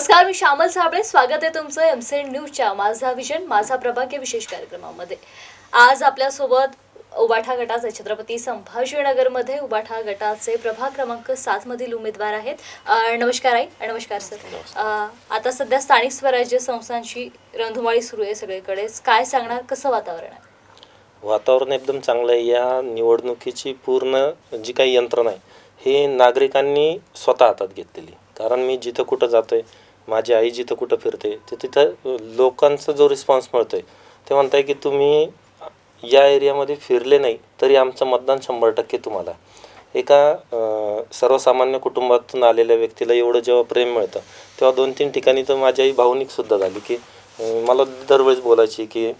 नमस्कार मी श्यामल साबळे. स्वागत आहे तुमचं एम सी न्यूजच्या माझा विजन माझा प्रभाग या विशेष कार्यक्रमामध्ये. आज आपल्यासोबत उबाठा गटाचे छत्रपती संभाजीनगरमध्ये उबाठा गटाचे प्रभाग क्रमांक सात मधील उमेदवार आहेत. नमस्कार आई. नमस्कार सर आता सध्या स्थानिक स्वराज्य संस्थांची रणधुमाळी सुरू आहे सगळीकडेच काय सांगणार? कसं वातावरण आहे? वातावरण एकदम चांगलं आहे. या निवडणुकीची पूर्ण जी काही यंत्रणा आहे हे नागरिकांनी स्वतः हातात घेतलेली. कारण मी जिथं कुठं जातोय माझी आई जिथं कुठं फिरते ते तिथं लोकांचा जो रिस्पॉन्स मिळतो आहे ते म्हणताय की तुम्ही या एरियामध्ये फिरले नाही तरी आमचं मतदान शंभर टक्के तुम्हाला. एका सर्वसामान्य कुटुंबातून आलेल्या व्यक्तीला एवढं जेव्हा प्रेम मिळतं तेव्हा दोन तीन ठिकाणी तर माझी आई भावनिकसुद्धा झाली की मला दरवेळेस बोलायची की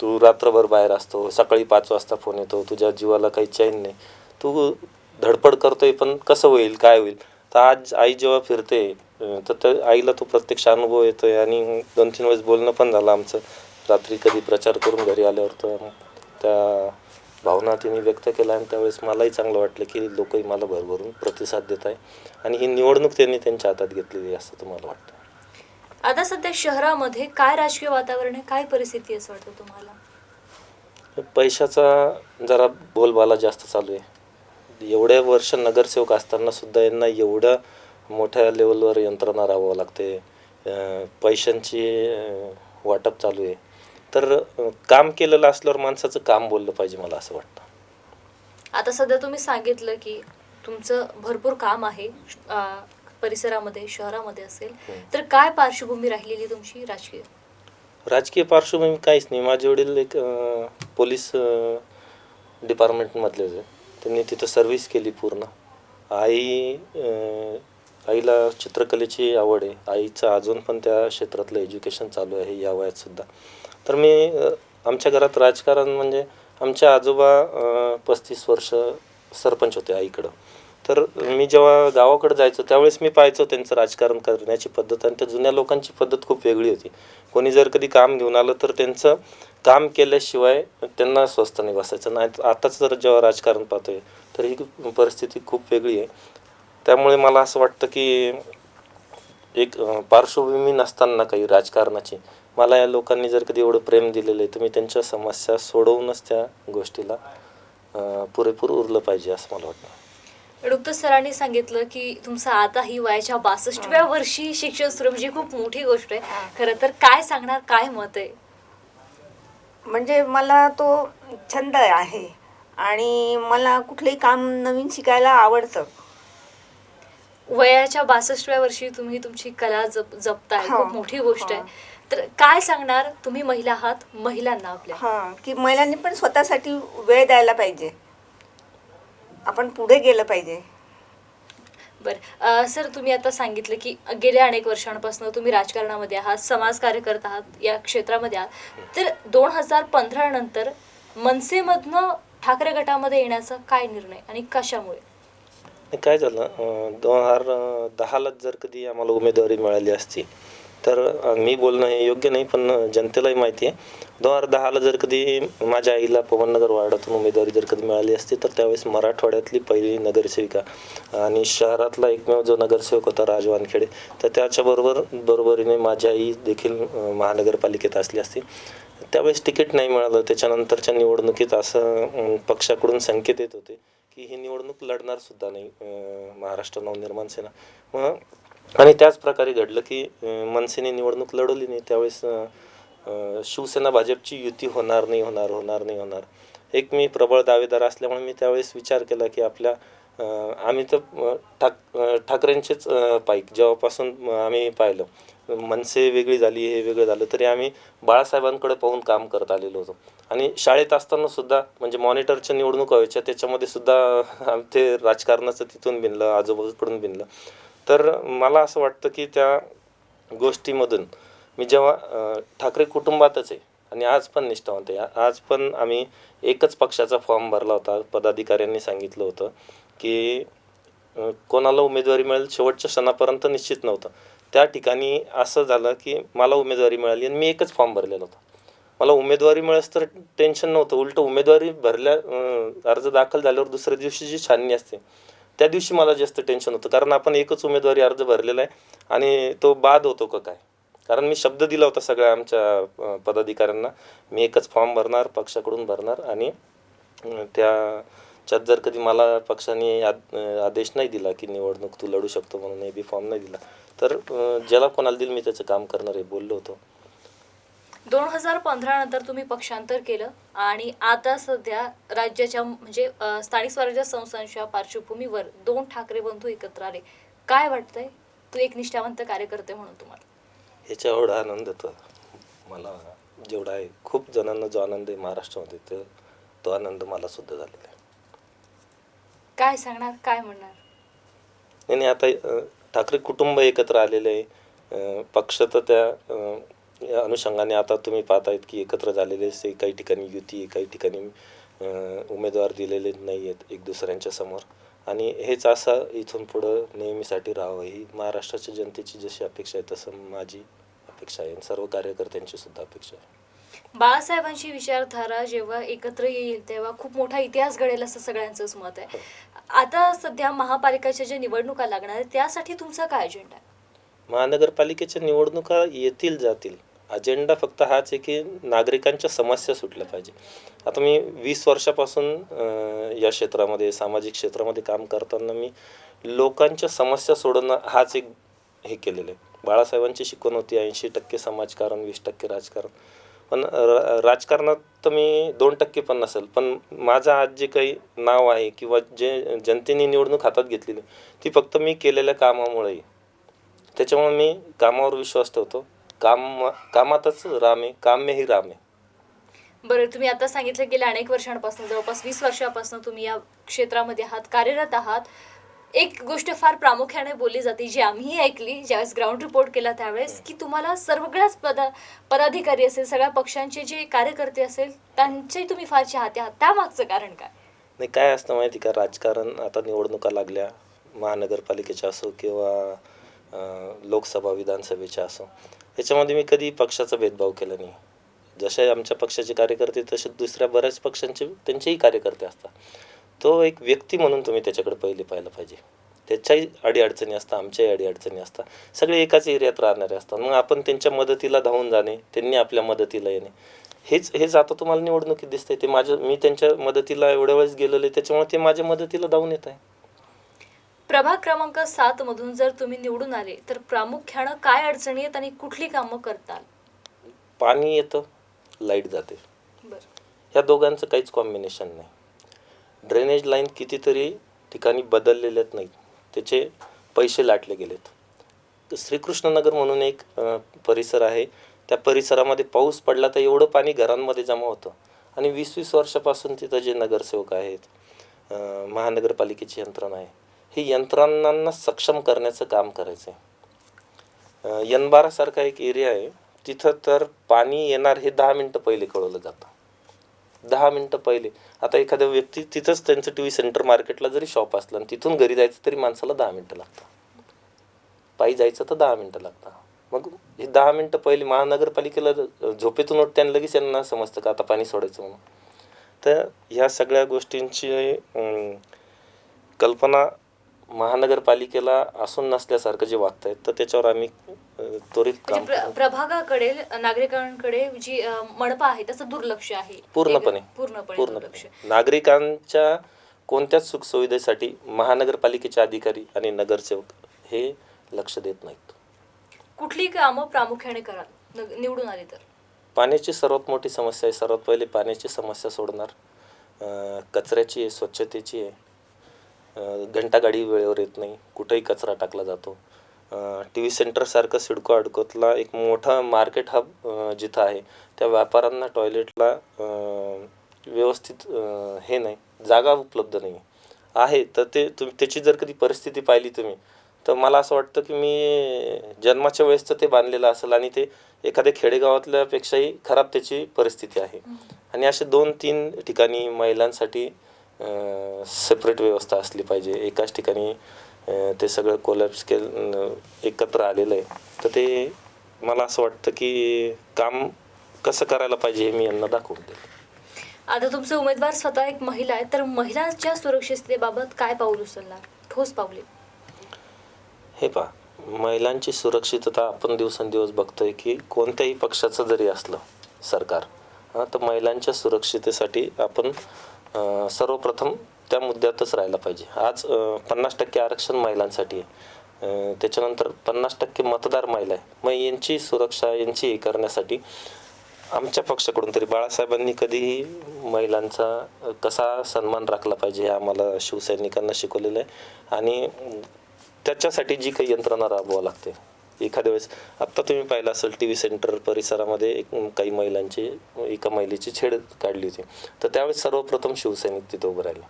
तू रात्रभर बाहेर असतो सकाळी पाच वाजता फोन येतो तुझ्या जीवाला काही चैन नाही. तू धडपड करतोय पण कसं होईल काय होईल? तर आज आई जेव्हा फिरते तर त्या आईला तो प्रत्यक्ष अनुभव येतोय आणि दोन तीन वेळेस बोलणं पण झालं आमचं. रात्री कधी प्रचार करून घरी आल्यावर तर त्या भावना तिने व्यक्त केल्या आणि त्यावेळेस मलाही चांगलं वाटलं की लोकही मला भरभरून प्रतिसाद देत आहे. आणि ही निवडणूक त्यांनी त्यांच्या हातात घेतलेली आहे असं तुम्हाला वाटतं? आता सध्या शहरामध्ये काय राजकीय वातावरण आहे? काय परिस्थिती आहे असं वाटतं तुम्हाला? पैशाचा जरा बोलबाला जास्त चालू आहे. एवढ्या वर्ष नगरसेवक असताना सुद्धा यांना एवढ्या मोठ्या लेवलवर यंत्रणा राहावं लागते. पैशांची वाटप चालू आहे. तर काम केलेलं असल्यावर माणसाचं काम बोललं पाहिजे मला असं वाटतं. आता सध्या तुम्ही सांगितलं की तुमचं भरपूर काम आहे परिसरामध्ये शहरामध्ये असेल. तर काय पार्श्वभूमी राहिलेली तुमची राजकीय? राजकीय पार्श्वभूमी काहीच नाही. माझे वडील एक पोलीस डिपार्टमेंटमधले होते त्यांनी तिथं सर्व्हिस केली पूर्ण. आई आईला चित्रकलेची आवड आहे. आईचं अजून पण त्या क्षेत्रातलं एज्युकेशन चालू आहे या वयातसुद्धा तर मी आमच्या घरात राजकारण म्हणजे आमच्या आजोबा पस्तीस वर्ष सरपंच होते आईकडं. तर मी जेव्हा गावाकडे जायचो त्यावेळेस मी पाहायचो त्यांचं राजकारण करण्याची पद्धत आणि त्या जुन्या लोकांची पद्धत खूप वेगळी होती. कोणी जर कधी काम घेऊन आलं तर त्यांचं काम केल्याशिवाय त्यांना स्वस्त नाही बसायचं. नाही आताच जर जेव्हा राजकारण पाहतोय तर ही परिस्थिती खूप वेगळी आहे. त्यामुळे मला असं वाटतं की एक पार्श्वभूमी नसताना काही राजकारणाची. मला या लोकांनी जर कधी एवढं प्रेम दिलेलं आहे तर मी त्यांच्या समस्या सोडवूनच त्या गोष्टीला पुरेपूर उरलं पाहिजे असं मला वाटतं. नुकतंच सरांनी सांगितलं की तुमचं आताही वयाच्या बासष्टव्या वर्षी शिक्षण सुरू म्हणजे खूप मोठी गोष्ट आहे. खरं तर काय सांगणार काय मत आहे? म्हणजे मला तो छंद आहे. आणि मला कुठलंही काम नवीन शिकायला आवडतं. वयाच्या बासष्टव्या वर्षी तुम्ही तुमची कला जप जपताय. खूप मोठी गोष्ट आहे. तर काय सांगणार तुम्ही महिला आहात महिलांना आपल्या? हां की महिलांनी पण स्वतःसाठी वेळ द्यायला पाहिजे. आपण पुढे गेलं पाहिजे. बरं. सर तुम्ही आता सांगितलं की गेल्या अनेक वर्षांपासून तुम्ही राजकारणामध्ये आहात समाजकार्य करत आहात या क्षेत्रामध्ये आहात. तर दोन हजार पंधरा नंतर मनसेमधनं ठाकरे गटामध्ये येण्याचा काय निर्णय आणि कशामुळे? आणि काय झालं दोन हजार दहालाच जर कधी आम्हाला उमेदवारी मिळाली असती तर मी बोलणं हे योग्य नाही पण जनतेलाही माहिती आहे. दोन हजार दहाला जर कधी माझ्या आईला पवननगर वार्डातून उमेदवारी जर कधी मिळाली असती तर त्यावेळेस मराठवाड्यातली पहिली नगरसेविका आणि शहरातला एकमेव जो नगरसेवक होता राज वानखेडे तर त्याच्याबरोबर बरोबरीने माझी आई देखील महानगरपालिकेत असली असती. त्यावेळेस तिकीट नाही मिळालं त्याच्यानंतरच्या निवडणुकीत असं पक्षाकडून संकेत येत होते. की ही निवडणूक लढणार सुद्धा नाही महाराष्ट्र नवनिर्माण सेना. मग आणि त्याच प्रकारे घडलं की मनसेने निवडणूक लढवली नाही त्यावेळेस शिवसेना भाजपची युती होणार नाही होणार होणार नाही होणार. एक मी प्रबळ दावेदार असल्यामुळे मी त्यावेळेस विचार केला की आपल्या आम्ही तर ठाक ठाकरेंचेच पाईक. जेव्हापासून आम्ही पाहिलं मनसे वेगळी झाली हे वेगळं झालं तरी आम्ही बाळासाहेबांकडे पाहून काम करत आलेलो होतो. आणि शाळेत असताना सुद्धा म्हणजे मॉनिटरच्या निवडणूक व्हायच्या त्याच्यामध्ये सुद्धा आमचे ते राजकारणाचं तिथून बिनलं आजोबाकडून भिनलं. तर मला असं वाटतं की त्या गोष्टीमधून मी जेव्हा ठाकरे कुटुंबातच आहे आणि आज पण निष्ठावंत आहे. आज पण आम्ही एकच पक्षाचा फॉर्म भरला होता पदाधिकाऱ्यांनी सांगितलं होतं की कोणाला उमेदवारी मिळेल शेवटच्या क्षणापर्यंत निश्चित नव्हतं. त्या ठिकाणी असं झालं की मला उमेदवारी मिळाली आणि मी एकच फॉर्म भरलेला होता. मला उमेदवारी मिळस तर टेन्शन नव्हतं. उलटं उमेदवारी भरल्या अर्ज दाखल झाल्यावर दुसऱ्या दिवशी जी छाननी असते त्या दिवशी मला जास्त टेन्शन होतं. कारण आपण एकच उमेदवारी अर्ज भरलेला आहे आणि तो बाद होतो का काय? कारण मी शब्द दिला होता सगळ्या आमच्या पदाधिकाऱ्यांना. मी एकच फॉर्म भरणार पक्षाकडून भरणार आणि त्याच्यात जर कधी मला पक्षाने आद- आदेश नाही दिला की निवडणूक तू लढू शकतो म्हणून ए बी फॉर्म नाही दिला. तर ज्याला कोणाला दिल मी त्याचं काम करणार आहे बोललो होतो. दोन हजार पंधरा नंतर तुम्ही पक्षांतर केलं आणि आता सध्या राज्याच्या म्हणजे स्थानिक स्वराज्य संस्थांच्या पार्श्वभूमीवर दोन ठाकरे बंधू एकत्र आले. काय वाटतंय? तू एक निष्ठावंत कार्यकर्ते म्हणून तुम्हाला. ह्याचा एवढा आनंद होतो मला जेवढा आहे. खूप जणांना जो आनंद आहे महाराष्ट्रामध्ये तो तो आनंद मला सुद्धा झालेला आहे. काय सांगणार? काय म्हणणार? नाही नाही आता अं, ठाकरे कुटुंब एकत्र आलेले आहे. अं, पक्ष तर त्या अं, या अनुषंगाने आता तुम्ही पाहतायत की एकत्र झालेले आहे काही ठिकाणी युती काही ठिकाणी उमेदवार दिलेले नाही आहेत एक दुसऱ्यांच्या समोर. आणि हेच असं इथून पुढं नेहमीसाठी राहावं. ही महाराष्ट्राच्या जनतेची जशी अपेक्षा आहे तसं माझी अपेक्षा आहे. सर्व कार्यकर्त्यांची सुद्धा अपेक्षा आहे. बाळासाहेबांची विचारधारा जेव्हा एकत्र येईल तेव्हा खूप मोठा इतिहास घडेल असं सगळ्यांचंच मत आहे. आता सध्या महापालिकेच्या ज्या निवडणुका लागणार आहेत त्यासाठी तुमचा काय अजेंडा आहे? महानगरपालिकेच्या निवडणुका येतील जातील. अजेंडा फक्त हाच आहे की नागरिकांच्या समस्या सुटल्या पाहिजे. आता मी वीस वर्षापासून या क्षेत्रामध्ये सामाजिक क्षेत्रामध्ये काम करताना मी लोकांच्या समस्या सोडवणं हाच एक हे केलेलं आहे. बाळासाहेबांची शिकवण होती ऐंशी टक्के समाजकारण वीस टक्के राजकारण. पण र- राजकारणात तर मी दोन टक्के पण नसेल पण माझं आज जे काही नाव आहे किंवा जे जनतेने निवडणूक हातात घेतलेली ती फक्त मी केलेल्या कामामुळे त्याच्यामुळे मी कामावर विश्वास ठेवतो. काम कामातच राम आहे काम्यही राम. आहे बरं तुम्ही आता सांगितलं गेल्या अनेक वर्षांपासून जवळपास वीस वर्षापासून तुम्ही या क्षेत्रामध्ये आहात कार्यरत आहात. एक गोष्ट फार प्रामुख्याने बोलली जाते जी आम्ही ऐकली ज्यावेळेस ग्राउंड रिपोर्ट केला त्यावेळेस की तुम्हाला सगळ्याच पदा पदाधिकारी असेल सगळ्या पक्षांचे जे कार्यकर्ते असेल त्यांचे तुम्ही फार चाहते आहात. त्यामागचं कारण काय? नाही काय असतं माहिती का? राजकारण आता निवडणुका लागल्या महानगरपालिकेच्या असो किंवा अं, लोकसभा विधानसभेच्या असो. याच्यामध्ये मी कधी पक्षाचा भेदभाव केला नाही. जसे आमच्या पक्षाचे कार्यकर्ते तसे दुसऱ्या बऱ्याच पक्षांचे त्यांचेही कार्यकर्ते असतात. तो एक व्यक्ती म्हणून तुम्ही त्याच्याकडे पहिले पाहिलं पाहिजे. त्याच्याही अडीअडचणी असतात आमच्याही अडीअडचणी असतात. सगळे एकाच एरियात राहणारे असतात. मग आपण त्यांच्या मदतीला धावून जाणे त्यांनी आपल्या मदतीला येणे. हेच हेच आता तुम्हाला निवडणुकीत दिसतंय. ते माझ्या मी त्यांच्या मदतीला एवढ्या वेळेस गेलेले त्याच्यामुळे ते माझ्या मदतीला धावून येत आहे. प्रभाग क्रमांक सात मधून जर तुम्ही निवडून आले तर प्रामुख्यानं काय अडचणी आहेत आणि कुठली कामं करताल? पाणी येतं लाइट जाते. बरं. ह्या दोघांचं काहीच कॉम्बिनेशन नाही. ड्रेनेज लाईन कितीतरी ठिकाणी बदललेल्यात नाहीत. त्याचे पैसे लाटले गेलेत. श्रीकृष्णनगर म्हणून एक परिसर आहे. त्या परिसरामध्ये पाऊस पडला तर एवढं पाणी घरांमध्ये जमा होतं. आणि वीस वीस वर्षापासून तिथं जे नगरसेवक आहेत महानगरपालिकेची यंत्रणा आहे ही यंत्रणांना सक्षम करण्याचं काम करायचं आहे यनबारासारखा एक एरिया आहे तिथं तर पाणी येणार हे दहा मिनटं पहिले कळवलं जातं. दहा मिनटं पहिले. आता एखाद्या व्यक्ती तिथंच त्यांचं टी व्ही सेंटर मार्केटला जरी शॉप असलं आणि तिथून घरी जायचं तरी माणसाला दहा मिनटं लागतं पायी जायचं तर दहा मिनटं लागतं मग हे दहा मिनटं पहिले महानगरपालिकेला झोपेतून उठते आणि लगेच यांना समजतं का आता पाणी सोडायचं म्हणून. तर ह्या सगळ्या गोष्टींची कल्पना महानगरपालिकेला असून नसल्यासारखं जे वागतायत तर त्याच्यावर आम्ही त्वरित काम म्हणजे प्र- करू. प्रभागाकडे नागरिकांकडे जी अ, मनपा आहे त्याचं दुर्लक्ष आहे. पूर्णपणे. पूर्णपणे दुर्लक्ष. पूर्णपणे नागरिकांच्या कोणत्याच सुखसुविधेसाठी महानगरपालिकेचे अधिकारी आणि नगरसेवक हे लक्ष देत नाहीत. कुठली कामं प्रामुख्याने कराल? न- निवडून आली तर. पाण्याची सर्वात मोठी समस्या आहे. सर्वात पहिले पाण्याची समस्या सोडणार. अं, कचऱ्याची आहे स्वच्छतेची आहे. घंटागाडी वेळेवर येत नाही. कुठेही कचरा टाकला जातो. टी व्ही सेंटरसारखं सिडको अडकोतला एक मोठा मार्केट हब जिथं आहे. त्या व्यापाऱ्यांना टॉयलेटला व्यवस्थित हे नाही जागा उपलब्ध नाही. आहे तर ते तुम्ही त्याची जर कधी परिस्थिती पाहिली तुम्ही तर मला असं वाटतं की मी जन्माच्या वेळेसचं ते बांधलेलं असेल आणि ते एखाद्या खेडेगावातल्यापेक्षाही खराब त्याची परिस्थिती आहे. आणि असे दोन तीन ठिकाणी महिलांसाठी सेपरेट व्यवस्था असली पाहिजे. एकाच ठिकाणी ते सगळं कोलॅप्स केलं एकत्र आलेलं आहे. तर ते मला असं वाटतं की काम कसं करायला पाहिजे हे मी यांना दाखवून देईल आता तुमचे उमेदवार स्वतः एक महिला आहे तर महिलांच्या सुरक्षिततेबाबत काय पाऊल उचलणार ठोस पावले हे पहा महिलांची सुरक्षितता आपण दिवसेंदिवस बघतोय की कोणत्याही पक्षाचं जरी असलं सरकार हां तर महिलांच्या सुरक्षितेसाठी आपण सर्वप्रथम त्या मुद्द्यातच राहायला पाहिजे. आज पन्नास टक्के आरक्षण महिलांसाठी आहे. त्याच्यानंतर पन्नास टक्के मतदार महिला आहे. मग यांची सुरक्षा यांची हे करण्यासाठी आमच्या पक्षाकडून तरी बाळासाहेबांनी कधीही महिलांचा कसा सन्मान राखला पाहिजे हे आम्हाला शिवसैनिकांना शिकवलेलं आहे. आणि त्याच्यासाठी जी काही यंत्रणा राबवावं लागते एखाद्या वेळेस आत्ता तुम्ही पाहिलं असेल टी व्ही सेंटर परिसरामध्ये एक काही महिलांची एका महिलेची छेड काढली होती. तर त्यावेळेस सर्वप्रथम शिवसैनिक तिथं उभं राहिले.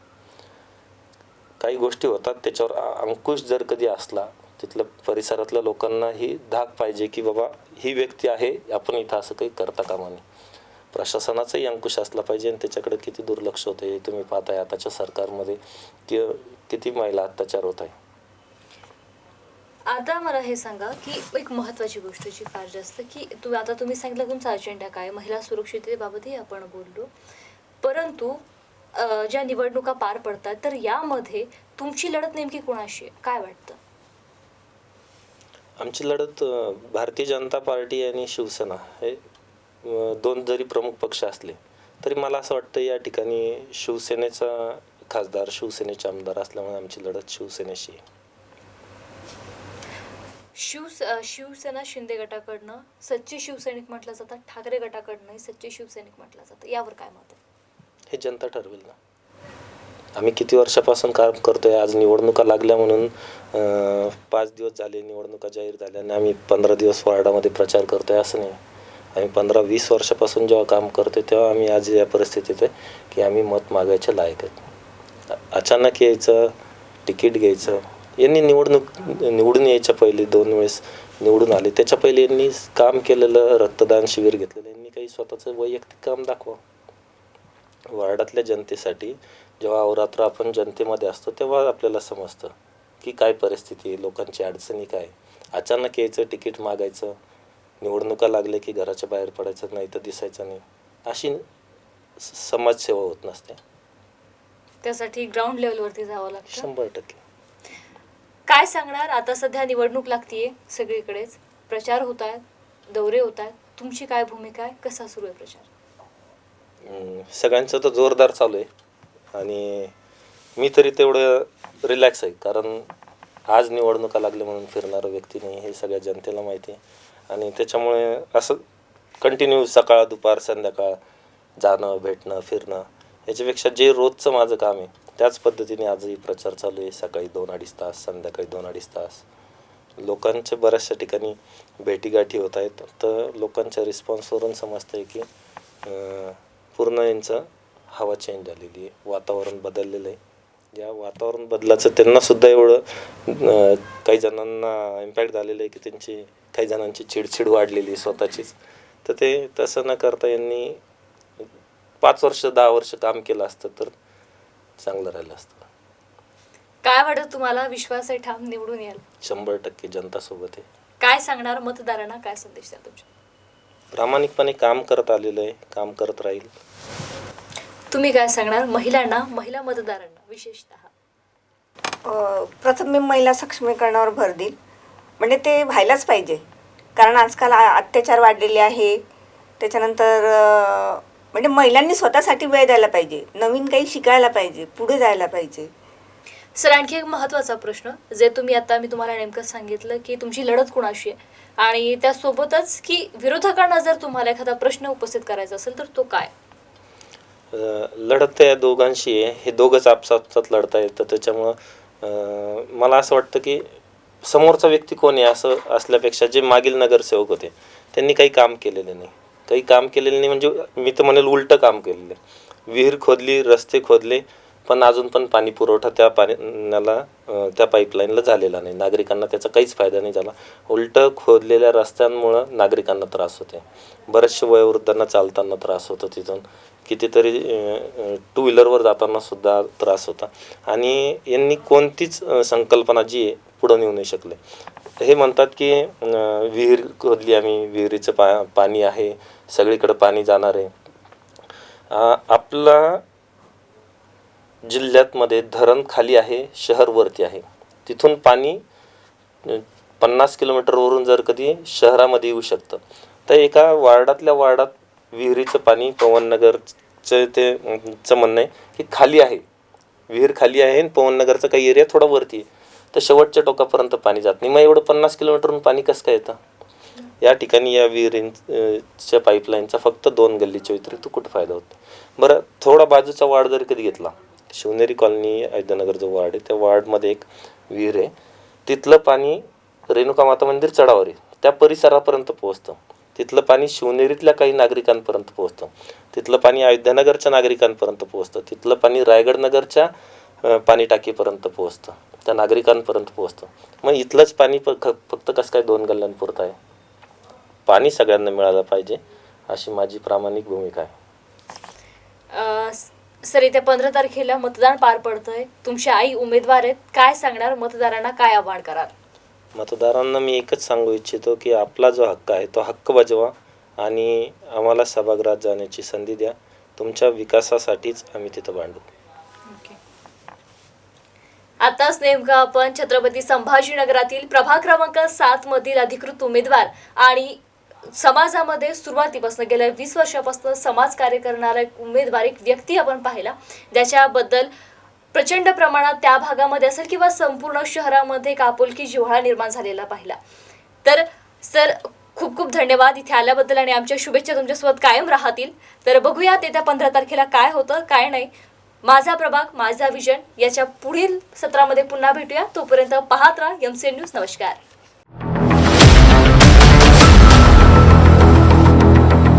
काही गोष्टी होतात त्याच्यावर अंकुश जर कधी असला तिथल्या परिसरातल्या लोकांना ही धाक पाहिजे की बाबा ही व्यक्ती आहे आपण इथं असं काही करता कामा नये. प्रशासनाचाही अंकुश असला पाहिजे आणि त्याच्याकडे किती दुर्लक्ष होतं हे तुम्ही पाहताय आताच्या सरकारमध्ये की किती महिला अत्याचार होत आहे. आता मला हे सांगा की एक महत्त्वाची गोष्ट जी फार जास्त की तुम्ही आता तुम्ही सांगितलं तुमचा अजेंडा काय महिला सुरक्षिततेबाबतही आपण बोललो. परंतु ज्या निवडणुका पार पडतात तर यामध्ये तुमची लढत नेमकी कोणाशी आहे? काय वाटतं? आमची लढत भारतीय जनता पार्टी आणि शिवसेना हे दोन जरी प्रमुख पक्ष असले तरी मला असं वाटतं या ठिकाणी शिवसेनेचा खासदार शिवसेनेचे आमदार असल्यामुळे आमची लढत शिवसेनेशी आहे. शिव शिवसेना शिंदे गटाकडनं सच्चे शिवसैनिक म्हटलं जातं ठाकरे गटाकडनंही सच्चे शिवसैनिक म्हटलं जातं. यावर काय मत आहे? हे जनता ठरवेल ना. आम्ही किती वर्षापासून काम करतोय आज निवडणुका लागल्या म्हणून पाच दिवस झाले निवडणुका जाहीर झाल्या आणि आम्ही पंधरा दिवस वार्डामध्ये प्रचार करतोय असं नाही. आम्ही पंधरा वीस वर्षापासून जेव्हा काम करतोय तेव्हा आम्ही आज या परिस्थितीत आहे की आम्ही मत मागायचे लायक आहेत. अचानक यायचं तिकीट घ्यायचं यांनी निवडणूक निवडून यायच्या पहिले दोन वेळेस निवडून आले. त्याच्या पहिले यांनी काम केलेलं रक्तदान शिबिर घेतलेलं यांनी काही स्वतःचं वैयक्तिक काम दाखवा. वार्डातल्या जनतेसाठी जेव्हा अवरात्र आपण जनतेमध्ये असतो तेव्हा आपल्याला समजतं की काय परिस्थिती आहे लोकांची अडचणी काय अचानक यायचं तिकीट मागायचं निवडणुका लागले की घराच्या बाहेर पडायचं नाही तर दिसायचं नाही. अशी समाजसेवा होत नसते. त्यासाठी ग्राउंड लेवलवरती जावं लागतं. शंभर टक्के. काय सांगणार? आता सध्या निवडणूक लागतीये सगळीकडेच. प्रचार होत आहेत दौरे होत आहेत तुमची काय भूमिका आहे? कसा सुरू आहे प्रचार? सगळ्यांचं तर जोरदार चालू आहे. आणि मी तरी तेवढं रिलॅक्स आहे. कारण आज निवडणुका लागल्या म्हणून फिरणारा व्यक्ती नाही हे सगळ्या जनतेला माहिती आहे. आणि त्याच्यामुळे असं कंटिन्यू सकाळ दुपार संध्याकाळ जाणं भेटणं फिरणं याच्यापेक्षा जे रोजचं माझं काम आहे त्याच पद्धतीने आजही प्रचार चालू आहे. सकाळी दोन अडीच तास संध्याकाळी दोन अडीच तास. लोकांचे बऱ्याचशा ठिकाणी भेटीगाठी होत आहेत. तर लोकांच्या रिस्पॉन्सवरून समजतं आहे की पूर्ण यांचं हवा चेंज झालेली आहे. वातावरण बदललेलं आहे. या वातावरण बदलाचं त्यांनासुद्धा एवढं काही जणांना इम्पॅक्ट झालेलं आहे की त्यांची काही जणांची चिडचिड वाढलेली आहे स्वतःचीच. तर ते तसं न करता यांनी पाच वर्ष दहा वर्ष काम केलं असतं. तर चांगलं राहिलं असतं. काय वाटत तुम्हाला? विश्वास आहे ठाम निवडून याल शंभर टक्के जनता सोबत आहे. काय सांगणार मतदारांना? काय संदेश द्याल तुमच्या प्रामाणिकपणे काम करत आलेलं आहे. काम करत राहील. तुम्ही काय सांगणार? महिलांना महिला मतदारांना विशेषतः? अ, प्रथम मी महिला सक्षमीकरणावर भर देईल. म्हणजे ते व्हायलाच पाहिजे. कारण आजकाल आ- अत्याचार वाढलेले आहे. त्याच्यानंतर अ, म्हणजे महिलांनी स्वतःसाठी वेळ द्यायला पाहिजे. नवीन काही शिकायला पाहिजे पुढे जायला पाहिजे. सर आणखी एक महत्त्वाचा प्रश्न जे तुम्ही आता मी तुम्हाला नेमकं सांगितलं की तुमची लढत कुणाशी आहे? आणि त्यासोबतच की विरोधकांना जर तुम्हाला एखादा प्रश्न उपस्थित करायचा असेल तर तो काय? लढत त्या दोघांशी आहे. हे दोघंच आपसात लढता येतं त्याच्यामुळं मला असं वाटतं की समोरचा व्यक्ती कोण आहे असं असल्यापेक्षा जे मागील नगरसेवक होते त्यांनी काही काम केलेले नाही. काही काम केलेलं नाही म्हणजे मी तर म्हणेल उलटं काम केलेलं आहे. विहीर खोदली रस्ते खोदले पण अजून पण पाणी पुरवठा त्या पाण्याला त्या पाईपलाईनला झालेला नाही. नागरिकांना त्याचा काहीच फायदा नाही झाला. उलटं खोदलेल्या रस्त्यांमुळं नागरिकांना त्रास होते बरेचसे वयोवृद्धांना चालताना त्रास होतो तिथून. कितीतरी टू व्हीलरवर जाताना सुद्धा त्रास होता. आणि यांनी कोणतीच संकल्पना जी आहे पुढं नेऊ नाही शकले. हे म्हणतात की विहीर खोदली आम्ही विहिरीचं पा पाणी आहे. सगळीकडे पाणी जाणार आहे. आपला जिल्ह्यातमध्ये धरण खाली आहे शहर वरती आहे. तिथून पाणी पन्नास किलोमीटरवरून जर कधी शहरामध्ये येऊ शकतं. तर एका वार्डातल्या वार्डात विहिरीचं पाणी पवननगरचं ते चं म्हणणं आहे की खाली आहे. विहीर खाली आहे आणि पवननगरचा काही एरिया थोडा वरती आहे. तर शेवटच्या टोकापर्यंत पाणी जात नाही. मग एवढं पन्नास किलोमीटरहून पाणी कसं काय येतं? या ठिकाणी या विहिरींच्या पाईपलाईनचा फक्त दोन गल्लीच्या व्यतिरिक्त कुठं फायदा होतो? बरं थोडा बाजूचा वार्ड जर कधी घेतला शिवनेरी कॉलनी अयोध्यानगर जो वार्ड आहे त्या वार्डमध्ये एक विहीर आहे. तिथलं पाणी रेणुका माता मंदिर चढावर आहे. त्या परिसरापर्यंत पोहोचतं. तिथलं पाणी शिवनेरीतल्या काही नागरिकांपर्यंत पोहोचतं. तिथलं पाणी अयोध्यानगरच्या नागरिकांपर्यंत पोहोचतं. तिथलं पाणी रायगडनगरच्या पाणी टाकीपर्यंत पोहोचतं. त्या नागरिकांपर्यंत पोहोचतं. मग इथलंच पाणी प ख- फक्त कसं काय दोन गल्ल्यांपुरतं आहे? पाणी सगळ्यांना मिळालं पाहिजे अशी माझी प्रामाणिक भूमिका आहे. अ, स- सर येत्या पंधरा तारखेला मतदान पार पडतंय. तुमची आई उमेदवार आहेत. काय सांगणार? मतदारांना काय आव्हान कराल? मतदारांना मी एकच सांगू इच्छितो की आपला जो हक्क आहे तो हक्क बजवा आणि आम्हाला सभागृहात जाण्याची संधी द्या. तुमच्या विकासासाठीच आम्ही तिथं भांडू. आताच नेमकं आपण छत्रपती संभाजीनगरातील प्रभाग क्रमांक सात मधील अधिकृत उमेदवार आणि समाजामध्ये सुरुवातीपासून गेल्या वीस वर्षापासून समाजकार्य करणारा एक उमेदवार एक व्यक्ती आपण पाहिला. ज्याच्याबद्दल प्रचंड प्रमाणात त्या भागामध्ये असेल किंवा संपूर्ण शहरामध्ये एक आपुलकी जिव्हाळा निर्माण झालेला पाहिला. तर सर खूप खूप धन्यवाद. इथे आल्याबद्दल आणि आमच्या शुभेच्छा तुमच्यासोबत कायम राहतील. तर बघूयात येत्या पंधरा तारखेला काय होतं काय नाही. माझा प्रभाग माझा विजन याच्या पुढील सत्रामध्ये पुन्हा भेटूया. तोपर्यंत पाहत राहा एम न्यूज नमस्कार.